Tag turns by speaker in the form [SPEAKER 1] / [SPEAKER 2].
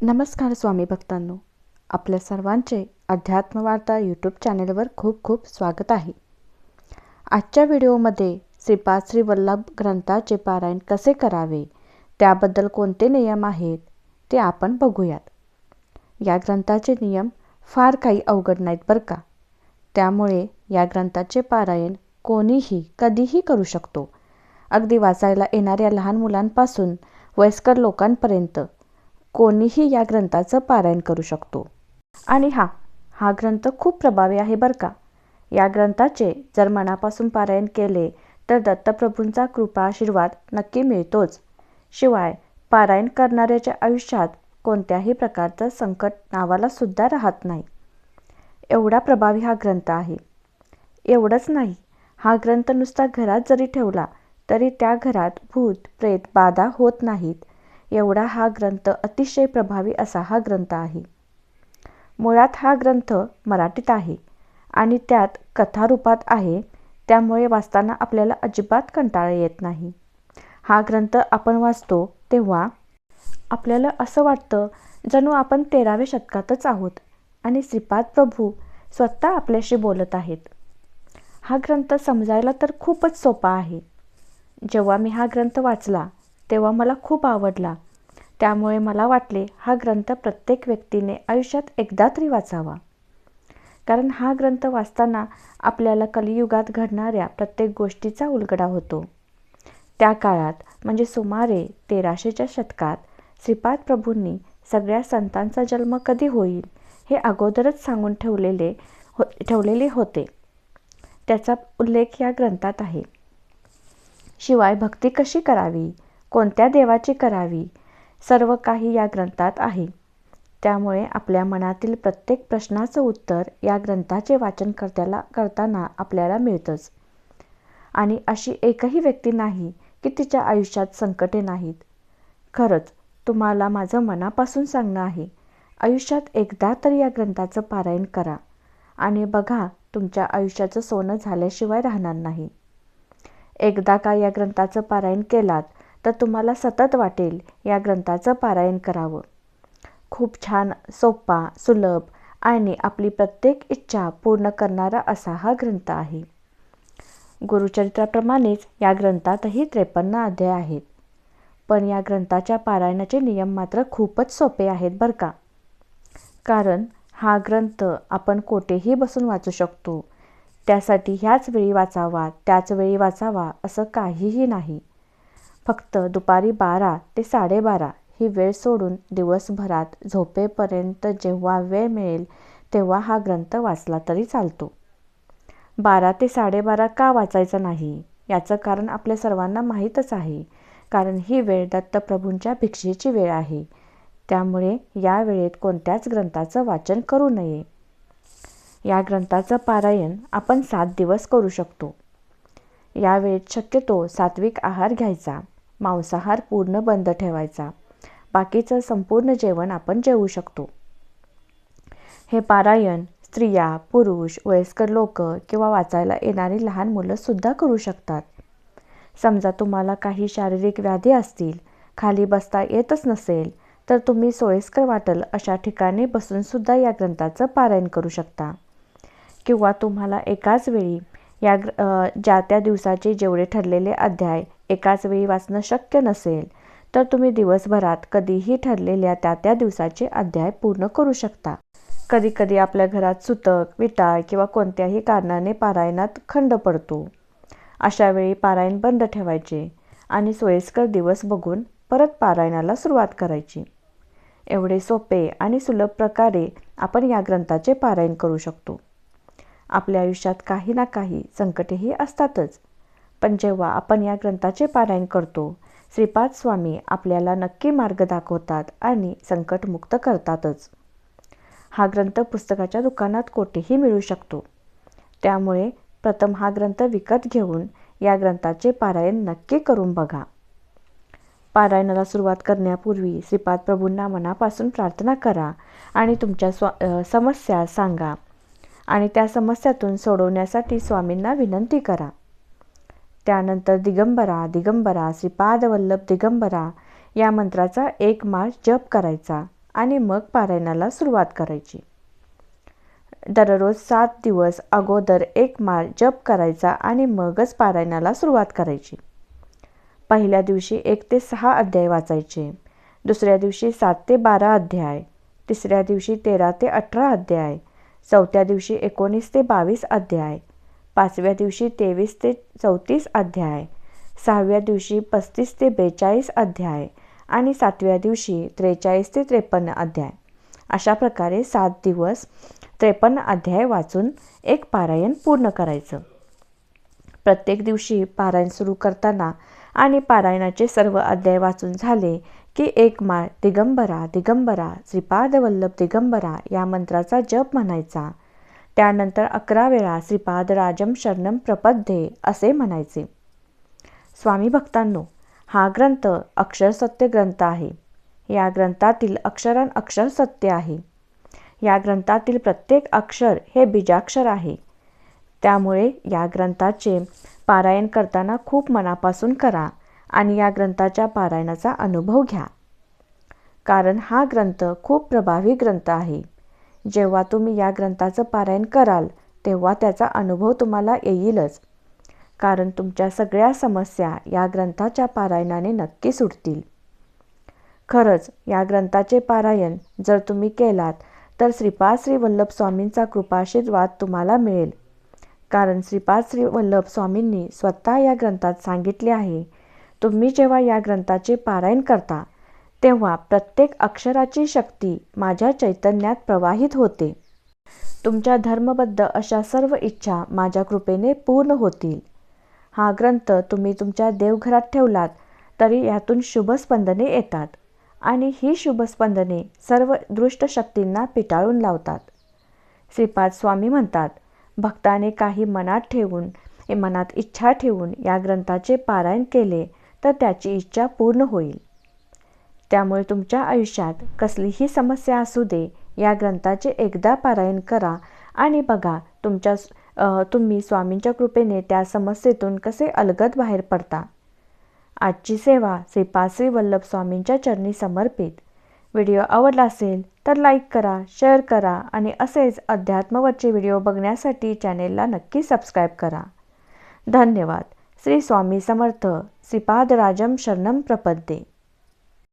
[SPEAKER 1] नमस्कार स्वामी भक्तांनो. आपल्या सर्वांचे अध्यात्मवार्ता यूट्यूब चॅनेलवर खूप खूप स्वागत आहे. आजच्या व्हिडिओमध्ये श्रीपाद श्री वल्लभ ग्रंथाचे पारायण कसे करावे? त्याबद्दल कोणते नियम आहेत? ते आपण बघूयात. या ग्रंथाचे नियम फार काही अवघड नाहीत बरं का? त्यामुळे या ग्रंथाचे पारायण कोणीही कधीही करू शकतो. अगदी वाचायला येणाऱ्या लहान मुलांपासून वयस्कर लोकांपर्यंत कोणीही या ग्रंथाचं पारायण करू शकतो. आणि हा हा ग्रंथ खूप प्रभावी आहे बरं का? या ग्रंथाचे जर मनापासून पारायण केले तर दत्तप्रभूंचा कृपा आशीर्वाद नक्की मिळतोच. शिवाय पारायण करणाऱ्याच्या आयुष्यात कोणत्याही प्रकारचं संकट नावाला सुद्धा राहत नाही. एवढा प्रभावी हा ग्रंथ आहे. एवढंच नाही हा ग्रंथ नुसता घरात जरी ठेवला तरी त्या घरात भूत प्रेत बाधा होत नाहीत. एवढा हा ग्रंथ अतिशय प्रभावी असा हा ग्रंथ आहे. मुळात हा ग्रंथ मराठीत आहे आणि त्यात कथारूपात आहे त्यामुळे वाचताना आपल्याला अजिबात कंटाळा येत नाही. हा ग्रंथ आपण वाचतो तेव्हा आपल्याला असं वाटतं जणू आपण तेराव्या शतकातच आहोत आणि श्रीपाद प्रभू स्वतः आपल्याशी बोलत आहेत. हा ग्रंथ समजायला तर खूपच सोपा आहे. जेव्हा मी हा ग्रंथ वाचला तेव्हा मला खूप आवडला. त्यामुळे मला वाटले हा ग्रंथ प्रत्येक व्यक्तीने आयुष्यात एकदा तरी वाचावा. कारण हा ग्रंथ वाचताना आपल्याला कलियुगात घडणाऱ्या प्रत्येक गोष्टीचा उलगडा होतो. त्या काळात म्हणजे सुमारे तेराशेच्या शतकात श्रीपाद प्रभूंनी सगळ्या संतांचा जन्म कधी होईल हे अगोदरच सांगून ठेवलेले हो ठेवलेले होते. त्याचा उल्लेख या ग्रंथात आहे. शिवाय भक्ती कशी करावी? कोणत्या देवाची करावी? सर्व काही या ग्रंथात आहे. त्यामुळे आपल्या मनातील प्रत्येक प्रश्नाचं उत्तर या ग्रंथाचे वाचन करत्याला करताना आपल्याला मिळतंच. आणि अशी एकही व्यक्ती नाही की तिच्या आयुष्यात संकटे नाहीत. खरंच तुम्हाला माझं मनापासून सांगणं आहे आयुष्यात एकदा तरी या ग्रंथाचं पारायण करा. आणि बघा तुमच्या आयुष्याचं सोनं झाल्याशिवाय राहणार नाही. एकदा का या ग्रंथाचं पारायण केलात तर तुम्हाला सतत वाटेल या ग्रंथाचं पारायण करावं. खूप छान सोपा सुलभ आणि आपली प्रत्येक इच्छा पूर्ण करणारा असा हा ग्रंथ आहे. गुरुचरित्राप्रमाणेच या ग्रंथातही त्रेपन्न अध्याय आहेत. पण या ग्रंथाच्या पारायणाचे नियम मात्र खूपच सोपे आहेत बरं का? कारण हा ग्रंथ आपण कोठेही बसून वाचू शकतो. त्यासाठी ह्याच वेळी वाचावा त्याच वेळी वाचावा असं काहीही नाही. फक्त दुपारी बारा ते साडेबारा ही वेळ सोडून दिवसभरात झोपेपर्यंत जेव्हा वेळ मिळेल तेव्हा हा ग्रंथ वाचला तरी चालतो. बारा ते साडेबारा का वाचायचा नाही? याचं कारण आपल्या सर्वांना माहीतच आहे. कारण ही वेळ दत्तप्रभूंच्या भिक्षेची वेळ आहे. त्यामुळे या वेळेत कोणत्याच ग्रंथाचं वाचन करू नये. या ग्रंथाचं पारायण आपण सात दिवस करू शकतो. या वेळेत शक्यतो सात्विक आहार घ्यायचा. मांसाहार पूर्ण बंद ठेवायचा. बाकीचं संपूर्ण जेवण आपण जेवू शकतो. हे पारायण स्त्रिया पुरुष वयस्कर लोक किंवा वाचायला येणारी लहान मुलंसुद्धा करू शकतात. समजा तुम्हाला काही शारीरिक व्याधी असतील खाली बसता येतच नसेल तर तुम्ही सोयीस्कर वाटेल अशा ठिकाणी बसूनसुद्धा या ग्रंथाचं पारायण करू शकता. किंवा तुम्हाला एकाच वेळी या ग्र ज्या त्या दिवसाचे जेवढे ठरलेले अध्याय एकाच वेळी वाचणं शक्य नसेल तर तुम्ही दिवसभरात कधीही ठरलेल्या त्या त्या दिवसाचे अध्याय पूर्ण करू शकता. कधीकधी आपल्या घरात सुतक विटाळ किंवा कोणत्याही कारणाने पारायणात खंड पडतो. अशावेळी पारायण बंद ठेवायचे आणि सोयीस्कर दिवस बघून परत पारायणाला सुरुवात करायची. एवढे सोपे आणि सुलभ प्रकारे आपण या ग्रंथाचे पारायण करू शकतो. आपल्या आयुष्यात काही ना काही संकटेही असतातच. पण जेव्हा आपण या ग्रंथाचे पारायण करतो श्रीपाद स्वामी आपल्याला नक्की मार्ग दाखवतात आणि संकटमुक्त करतातच. हा ग्रंथ पुस्तकाच्या दुकानात कोठेही मिळू शकतो. त्यामुळे प्रथम हा ग्रंथ विकत घेऊन या ग्रंथाचे पारायण नक्की करून बघा. पारायणाला सुरुवात करण्यापूर्वी श्रीपाद प्रभूंना मनापासून प्रार्थना करा आणि तुमच्या स्व समस्या सांगा आणि त्या समस्यातून सोडवण्यासाठी स्वामींना विनंती करा. त्यानंतर दिगंबरा दिगंबरा श्रीपादवल्लभ दिगंबरा या मंत्राचा एक मार्च जप करायचा आणि मग पारायणाला सुरुवात करायची. दररोज सात दिवस अगोदर एक माळ जप करायचा आणि मगच पारायणाला सुरुवात करायची. पहिल्या दिवशी एक ते सहा अध्याय वाचायचे. दुसऱ्या दिवशी सात ते बारा अध्याय. तिसऱ्या दिवशी तेरा ते अठरा अध्याय. चौथ्या दिवशी एकोणीस ते बावीस अध्याय. पाचव्या दिवशी तेवीस ते चौतीस अध्याय सहाव्या दिवशी पस्तीस ते बेचाळीस अध्याय आणि सातव्या दिवशी त्रेचाळीस ते त्रेपन्न अध्याय. अशा प्रकारे सात दिवस त्रेपन्न अध्याय वाचून एक पारायण पूर्ण करायचं. प्रत्येक दिवशी पारायण सुरू करताना आणि पारायणाचे सर्व अध्याय वाचून झाले की एक माळ दिगंबरा दिगंबरा श्रीपादवल्लभ दिगंबरा या मंत्राचा जप म्हणायचा. त्यानंतर अकरा वेळा श्रीपाद राजम शरणम प्रपद्ये असे म्हणायचे. स्वामी भक्तांनो हा ग्रंथ अक्षरसत्य ग्रंथ आहे. या ग्रंथातील अक्षरान अक्षर सत्य आहे. या ग्रंथातील प्रत्येक अक्षर हे बीजाक्षर आहे. त्यामुळे या ग्रंथाचे पारायण करताना खूप मनापासून करा आणि या ग्रंथाच्या पारायणाचा अनुभव घ्या. कारण हा ग्रंथ खूप प्रभावी ग्रंथ आहे. जेव्हा तुम्ही या ग्रंथाचं पारायण कराल तेव्हा त्याचा अनुभव तुम्हाला येईलच. कारण तुमच्या सगळ्या समस्या या ग्रंथाच्या पारायणाने नक्की सुटतील. खरंच या ग्रंथाचे पारायण जर तुम्ही केलात तर श्रीपाद श्री वल्लभ स्वामींचा कृपाशीर्वाद तुम्हाला मिळेल. कारण श्रीपाद श्री वल्लभ स्वामींनी स्वतः या ग्रंथात सांगितले आहे तुम्ही जेव्हा या ग्रंथाचे पारायण करता तेव्हा प्रत्येक अक्षराची शक्ती माझ्या चैतन्यात प्रवाहित होते. तुमच्या धर्मबद्ध अशा सर्व इच्छा माझ्या कृपेने पूर्ण होतील. हा ग्रंथ तुम्ही तुमच्या देवघरात ठेवलात तरी यातून शुभस्पंदने येतात आणि ही शुभस्पंदने सर्व दृष्ट शक्तींना पिटाळून लावतात. श्रीपाद स्वामी म्हणतात भक्ताने काही मनात ठेवून मनात इच्छा ठेवून या ग्रंथाचे पारायण केले तर त्याची इच्छा पूर्ण होईल. त्यामुळे तुमच्या आयुष्यात कसलीही समस्या असू दे या ग्रंथाचे एकदा पारायण करा आणि बघा तुमच्या तुम्ही स्वामींच्या कृपेने त्या समस्येतून कसे अलगद बाहेर पडता. आजची सेवा श्री पासरी वल्लभ स्वामींच्या चरणी समर्पित. व्हिडिओ आवडला असेल तर लाईक करा शेअर करा आणि असेच अध्यात्मवरचे व्हिडिओ बघण्यासाठी चॅनेलला नक्की सबस्क्राईब करा. धन्यवाद. श्री स्वामी समर्थ. श्रीपाद राजम शरणम प्रपद्ये.